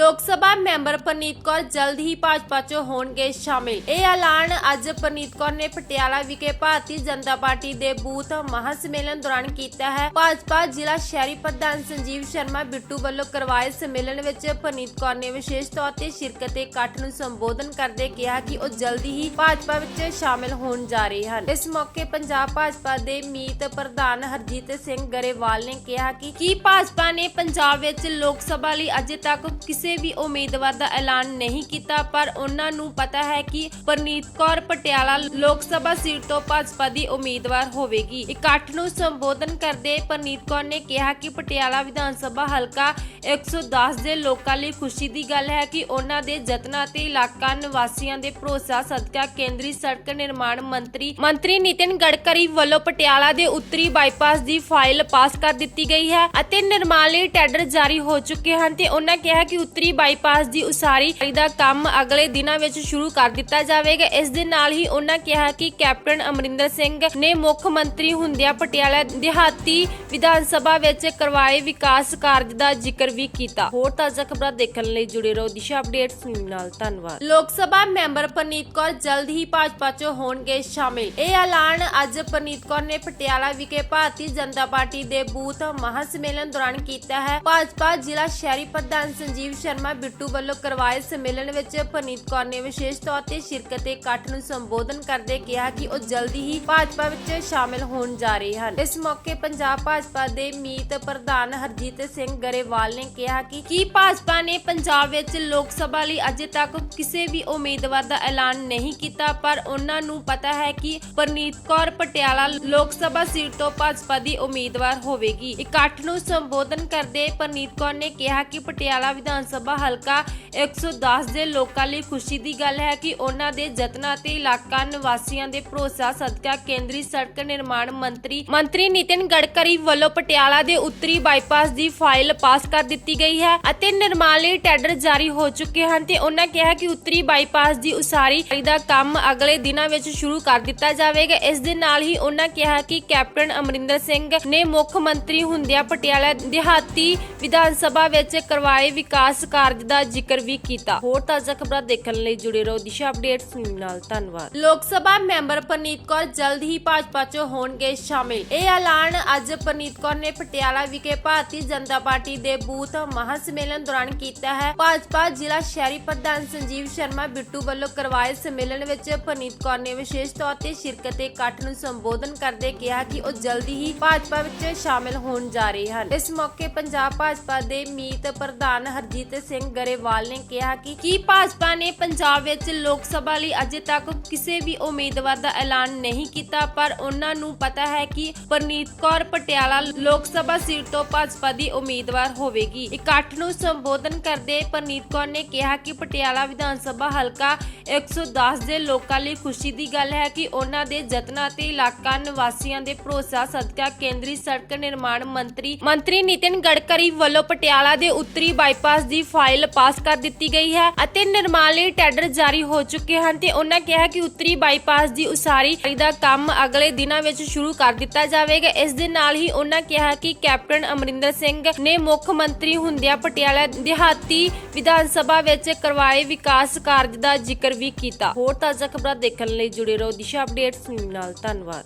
ਲੋਕ ਸਭਾ ਮੈਂਬਰ ਪਰਨੀਤ ਕੌਰ ਜਲਦ ਹੀ ਭਾਜਪਾ 'ਚ ਹੋਣਗੇ ਸ਼ਾਮਿਲ। ਇਹ ਐਲਾਨ ਅੱਜ ਪਰਨੀਤ ਕੌਰ ਨੇ ਪਟਿਆਲਾ ਵਿਖੇ ਭਾਰਤੀ ਜਨਤਾ ਪਾਰਟੀ ਦੇ ਬੂਥ ਮਹਾ ਸੰਮੇਲਨ ਦੌਰਾਨ ਕੀਤਾ ਹੈ। ਭਾਜਪਾ ਜ਼ਿਲ੍ਹਾ ਸ਼ਹਿਰੀ ਪ੍ਰਧਾਨ ਸੰਜੀਵ ਸ਼ਰਮਾ ਬਿੱਟੂ ਵੱਲੋਂ ਕਰਵਾਏ ਸੰਮੇਲਨ ਵਿੱਚ ਪਰਨੀਤ ਕੌਰ ਨੇ ਵਿਸ਼ੇਸ਼ ਤੌਰ ਤੇ ਸ਼ਿਰਕਤ ਤੇ ਇਕੱਠ ਨੂੰ ਸੰਬੋਧਨ ਕਰਦੇ ਕਿਹਾ ਕਿ ਉਹ ਜਲਦੀ ਹੀ ਭਾਜਪਾ ਵਿੱਚ ਸ਼ਾਮਿਲ ਹੋਣ ਜਾ ਰਹੇ ਹਨ। ਇਸ ਮੌਕੇ ਪੰਜਾਬ ਭਾਜਪਾ ਦੇ ਮੀਤ ਪ੍ਰਧਾਨ ਹਰਜੀਤ ਸਿੰਘ ਗਰੇਵਾਲ ਨੇ ਕਿਹਾ ਕਿ ਕੀ ਭਾਜਪਾ ਨੇ ਪੰਜਾਬ ਵਿੱਚ ਲੋਕ ਸਭਾ ਲਈ ਅਜੇ ਤੱਕ ਕਿਸੇ ਵੀ ਉਮੀਦਵਾਰ ਦਾ ਐਲਾਨ ਨਹੀਂ ਕੀਤਾ, ਪਰ ਉਹਨਾਂ ਨੂੰ ਪਤਾ ਹੈ ਕਿ ਪਰਨੀਤ ਕੌਰ ਪਟਿਆਲਾ ਲੋਕ ਸਭਾ ਸੀਟ ਤੋਂ ਭਾਜਪਾ ਦੀ ਉਮੀਦਵਾਰ ਹੋਵੇਗੀ। ਇਕੱਠ ਨੂੰ ਸੰਬੋਧਨ ਕਰਦੇ ਪਰਨੀਤ ਕੌਰ ਨੇ ਕਿਹਾ ਕਿ ਪਟਿਆਲਾ ਵਿਧਾਨ ਸਭਾ ਹਲਕਾ 110 ਦੇ ਲੋਕਾਂ ਲਈ ਖੁਸ਼ੀ ਦੀ ਗੱਲ ਹੈ ਕਿ ਉਹਨਾਂ ਦੇ ਯਤਨਾਂ ਤੇ ਇਲਾਕਾ ਨਿਵਾਸੀਆਂ ਦੇ ਭਰੋਸਾ ਸਦਕਾ ਕੇਂਦਰੀ ਸੜਕ ਨਿਰਮਾਣ ਮੰਤਰੀ ਮੰਤਰੀ ਨਿਤਿਨ ਗਡਕਰੀ ਵੱਲੋਂ ਪਟਿਆਲਾ ਦੇ ਉੱਤਰੀ ਬਾਈਪਾਸ ਦੀ ਫਾਈਲ ਪਾਸ ਕਰ ਦਿੱਤੀ ਗਈ ਹੈ ਅਤੇ ਨਿਰਮਾਣ ਲਈ ਟੈਂਡਰ ਜਾਰੀ ਹੋ ਚੁੱਕੇ ਹਨ ਤੇ ਉਹਨਾਂ ਕਿਹਾ ਕਿ ਉੱਤਰੀ ਬਾਈਪਾਸ ਦੀ ਉਸਾਰੀ ਦਾ ਕੰਮ ਅਗਲੇ ਦਿਨਾਂ ਵਿੱਚ ਸ਼ੁਰੂ ਕਰ ਦਿੱਤਾ ਜਾਵੇਗਾ। ਇਸ ਦੇ ਨਾਲ ਹੀ ਉਹਨਾਂ ਕਿਹਾ ਕਿ ਕੈਪਟਨ ਅਮਰਿੰਦਰ ਸਿੰਘ ਨੇ ਮੁੱਖ ਮੰਤਰੀ ਹੁੰਦਿਆਂ ਪਟਿਆਲਾ ਦਿਹਾਤੀ ਵਿਧਾਨ ਸਭਾ ਵਿੱਚ ਕਰਵਾਏ ਵਿਕਾਸ ਕਾਰਜ ਦਾ ਜ਼ਿਕਰ ਵੀ ਕੀਤਾ। ਹੋਰ ਤਾਜ਼ਾ ਖਬਰਾਂ ਦੇਖਣ ਲਈ ਜੁੜੇ ਰਹੋ। ਦਿਸ਼ਾ ਅਪਡੇਟਸ ਨਾਲ ਧੰਨਵਾਦ। ਲੋਕ ਸਭਾ ਮੈਂਬਰ ਪਰਨੀਤ ਕੌਰ ਜਲਦ ਹੀ ਭਾਜਪਾ 'ਚ ਹੋਣਗੇ ਸ਼ਾਮਿਲ। ਇਹ ਐਲਾਨ ਅੱਜ ਪਰਨੀਤ ਕੌਰ ਨੇ ਪਟਿਆਲਾ ਵਿਖੇ ਭਾਰਤੀ ਜਨਤਾ ਪਾਰਟੀ ਦੇ ਬੂਥ ਮਹਾ ਸੰਮੇਲਨ ਦੌਰਾਨ ਕੀਤਾ ਹੈ। ਭਾਜਪਾ ਜ਼ਿਲ੍ਹਾ ਸ਼ਹਿਰੀ ਪ੍ਰਧਾਨ ਸੰਜੀਵ ਸ਼ਰਮਾ ਬਿੱਟੂ ਵੱਲੋਂ ਕਰਵਾਏ ਸੰਮੇਲਨ ਵਿੱਚ ਪਰਨੀਤ ਕੌਰ ਨੇ ਵਿਸ਼ੇਸ਼ ਤੌਰ ਤੇ ਸ਼ਿਰਕਤ ਤੇ ਇਕੱਠ ਨੂੰ ਸੰਬੋਧਨ ਕਰਦੇ ਕਿਹਾ ਕਿ ਉਹ ਜਲਦੀ ਹੀ ਭਾਜਪਾ ਵਿੱਚ ਸ਼ਾਮਿਲ ਹੋਣ ਜਾ ਰਹੇ ਹਨ। ਇਸ ਮੌਕੇ ਪੰਜਾਬ ਭਾਜਪਾ ਦੇ ਮੀਤ ਪ੍ਰਧਾਨ ਹਰਜੀਤ ਸਿੰਘ ਗਰੇਵਾਲ ਨੇ ਕਿਹਾ ਕਿ ਕੀ ਭਾਜਪਾ ਨੇ ਪੰਜਾਬ ਵਿੱਚ ਲੋਕ ਸਭਾ ਲਈ ਅਜੇ ਤੱਕ ਕਿਸੇ ਵੀ ਉਮੀਦਵਾਰ ਦਾ ਐਲਾਨ ਨਹੀਂ ਕੀਤਾ, ਪਰ ਉਹਨਾਂ ਨੂੰ ਪਤਾ ਹੈ ਕਿ ਪਰਨੀਤ ਕੌਰ ਪਟਿਆਲਾ ਲੋਕ ਸਭਾ ਸੀਟ ਤੋਂ ਭਾਜਪਾ ਦੀ ਉਮੀਦਵਾਰ ਹੋਵੇਗੀ। ਇਕੱਠ ਨੂੰ ਸੰਬੋਧਨ ਕਰਦੇ ਪਰਨੀਤ ਕੌਰ ਨੇ ਕਿਹਾ ਕਿ ਪਟਿਆਲਾ ਵਿਧਾਨ ਸਭਾ ਹਲਕਾ 110 ਦੇ ਲੋਕਾਂ ਲਈ ਖੁਸ਼ੀ ਦੀ ਗੱਲ ਹੈ ਕਿ ਉਹਨਾਂ ਦੇ ਯਤਨਾਂ ਤੇ ਇਲਾਕਾ ਨਿਵਾਸੀਆਂ ਦੇ ਭਰੋਸਾ ਸਦਕਾ ਕੇਂਦਰੀ ਸੜਕ ਨਿਰਮਾਣ ਮੰਤਰੀ ਮੰਤਰੀ ਨਿਤਿਨ ਗਡਕਰੀ ਵੱਲੋਂ ਪਟਿਆਲਾ ਦੇ ਉੱਤਰੀ ਬਾਈਪਾਸ ਦੀ ਫਾਈਲ ਪਾਸ ਕਰ ਦਿੱਤੀ ਗਈ ਹੈ ਅਤੇ ਨਿਰਮਾਣ ਲਈ ਟੈਂਡਰ ਜਾਰੀ ਹੋ ਚੁੱਕੇ ਹਨ ਤੇ ਉਹਨਾਂ ਕਿਹਾ ਕਿ ਉੱਤਰੀ ਬਾਈਪਾਸ ਦੀ ਉਸਾਰੀ ਦਾ ਕੰਮ ਅਗਲੇ ਦਿਨਾਂ ਵਿੱਚ ਸ਼ੁਰੂ ਕਰ ਦਿੱਤਾ ਜਾਵੇਗਾ। ਇਸ ਦੇ ਨਾਲ ਹੀ ਉਹਨਾਂ ਕਿਹਾ ਕਿ ਕੈਪਟਨ ਅਮਰਿੰਦਰ ਸਿੰਘ ਨੇ ਮੁੱਖ ਮੰਤਰੀ ਹੁੰਦਿਆਂ ਪਟਿਆਲਾ ਦਿਹਾਤੀ ਵਿਧਾਨ ਸਭਾ ਵਿੱਚ ਕਰਵਾਏ ਵਿਕਾਸ ਕਾਰਜ ਦਾ ਜ਼ਿਕਰ ਵੀ ਕੀਤਾ। ਹੋਰ ਤਾਜ਼ਾ ਖਬਰਾਂ ਦੇਖਣ ਲਈ ਜੁੜੇ ਰਹੋ ਦਿਸ਼ਾ ਅਪਡੇਟਸ ਨਾਲ। ਧੰਨਵਾਦ। ਲੋਕ ਸਭਾ ਮੈਂਬਰ ਪਰਨੀਤ ਕੌਰ ਜਲਦ ਹੀ ਭਾਜਪਾ 'ਚ ਹੋਣਗੇ ਸ਼ਾਮਿਲ। ਇਹ ਐਲਾਨ ਅੱਜ ਪਰਨੀਤ ਕੌਰ ਨੇ ਪਟਿਆਲਾ ਵਿਖੇ ਭਾਰਤੀ ਜਨਤਾ ਪਾਰਟੀ ਦੇ ਬੂਥ ਮਹਾ ਸੰਮੇਲਨ ਦੌਰਾਨ ਕੀਤਾ ਹੈ। ਭਾਜਪਾ ਜ਼ਿਲ੍ਹਾ ਸ਼ਹਿਰੀ ਪ੍ਰਧਾਨ ਸੰਜੀਵ ਸ਼ਰਮਾ ਬਿੱਟੂ ਵੱਲੋਂ ਕਰਵਾਏ ਸੰਮੇਲਨ ਵਿੱਚ ਪਰਨੀਤ ਕੌਰ ਨੇ ਵਿਸ਼ੇਸ਼ ਤੌਰ ਤੇ ਸ਼ਿਰਕਤ ਤੇ ਇਕੱਠ ਨੂੰ ਸੰਬੋਧਨ ਕਰਦੇ ਕਿਹਾ ਕਿ ਉਹ ਜਲਦੀ ਹੀ ਭਾਜਪਾ ਵਿੱਚ ਸ਼ਾਮਿਲ ਹੋਣ ਜਾ ਰਹੇ ਹਨ। ਇਸ ਮੌਕੇ ਪੰਜਾਬ ਭਾਜਪਾ ਦੇ ਮੀਤ ਪ੍ਰਧਾਨ ਹਰਜੀਤ ਸਿੰਘ ਗਰੇਵਾਲ ਨੇ ਕਿਹਾ ਕਿ ਕੀ ਭਾਜਪਾ ਨੇ ਪੰਜਾਬ ਵਿੱਚ ਲੋਕ ਸਭਾ ਲਈ ਅਜੇ ਤੱਕ ਕਿਸੇ ਵੀ ਉਮੀਦਵਾਰ ਦਾ ਐਲਾਨ ਨਹੀਂ ਕੀਤਾ, ਪਰ ਉਹਨਾਂ ਨੂੰ ਪਤਾ ਹੈ ਕਿ ਪਰਨੀਤ ਕੌਰ ਪਟਿਆਲਾ ਲੋਕ ਸਭਾ ਸੀਟ ਤੋਂ ਭਾਜਪਾ ਦੀ ਉਮੀਦਵਾਰ ਹੋਵੇਗੀ। ਇਕੱਠ ਨੂੰ ਸੰਬੋਧਨ ਕਰਦੇ ਪਰਨੀਤ ਕੌਰ ਨੇ ਕਿਹਾ ਕਿ ਪਟਿਆਲਾ ਵਿਧਾਨ ਸਭਾ ਹਲਕਾ 110 ਦੇ ਲੋਕਾਂ ਲਈ ਖੁਸ਼ੀ ਦੀ ਗੱਲ ਹੈ ਕਿ ਉਹਨਾਂ ਦੇ ਯਤਨਾਂ ਤੇ ਇਲਾਕਾ ਨਿਵਾਸੀਆਂ ਦੇ ਭਰੋਸਾ ਸਦਕਾ ਕੇਂਦਰੀ ਸੜਕ ਨਿਰਮਾਣ ਮੰਤਰੀ ਮੰਤਰੀ ਨਿਤਿਨ ਗਡਕਰੀ ਵੱਲੋਂ ਪਟਿਆਲਾ ਦੇ ਉੱਤਰੀ ਬਾਈਪਾਸ ਦੀ ਫਾਈਲ ਪਾਸ ਕਰ ਦਿੱਤੀ ਗਈ ਹੈ ਅਤੇ ਨਿਰਮਾਣ ਲਈ ਟੈਂਡਰ ਜਾਰੀ ਹੋ ਚੁੱਕੇ ਹਨ ਤੇ ਉਹਨਾਂ ਕਿਹਾ ਕਿ ਉੱਤਰੀ ਬਾਈਪਾਸ ਦੀ ਉਸਾਰੀ ਦਾ ਕੰਮ ਅਗਲੇ ਦਿਨਾਂ ਵਿੱਚ ਸ਼ੁਰੂ ਕਰ ਦਿੱਤਾ ਜਾਵੇਗਾ। ਇਸ ਦੇ ਨਾਲ ਹੀ ਉਹਨਾਂ ਕਿਹਾ ਕਿ ਕੈਪਟਨ ਅਮਰਿੰਦਰ ਸਿੰਘ ਨੇ ਮੁੱਖ ਮੰਤਰੀ ਹੁੰਦਿਆਂ ਪਟਿਆਲਾ ਦਿਹਾਤੀ ਵਿਧਾਨ ਸਭਾ ਵਿੱਚ ਕਰਵਾਏ ਵਿਕਾਸ ਕਾਰਜ ਦਾ ਜ਼ਿਕਰ ਵੀ ਕੀਤਾ। ਹੋਰ ਤਾਜ਼ਾ ਖਬਰਾਂ ਦੇਖਣ ਲਈ ਜੁੜੇ ਰਹੋ ਦਿਸ਼ਾ ਅਪਡੇਟਸ ਨਾਲ। ਧੰਨਵਾਦ।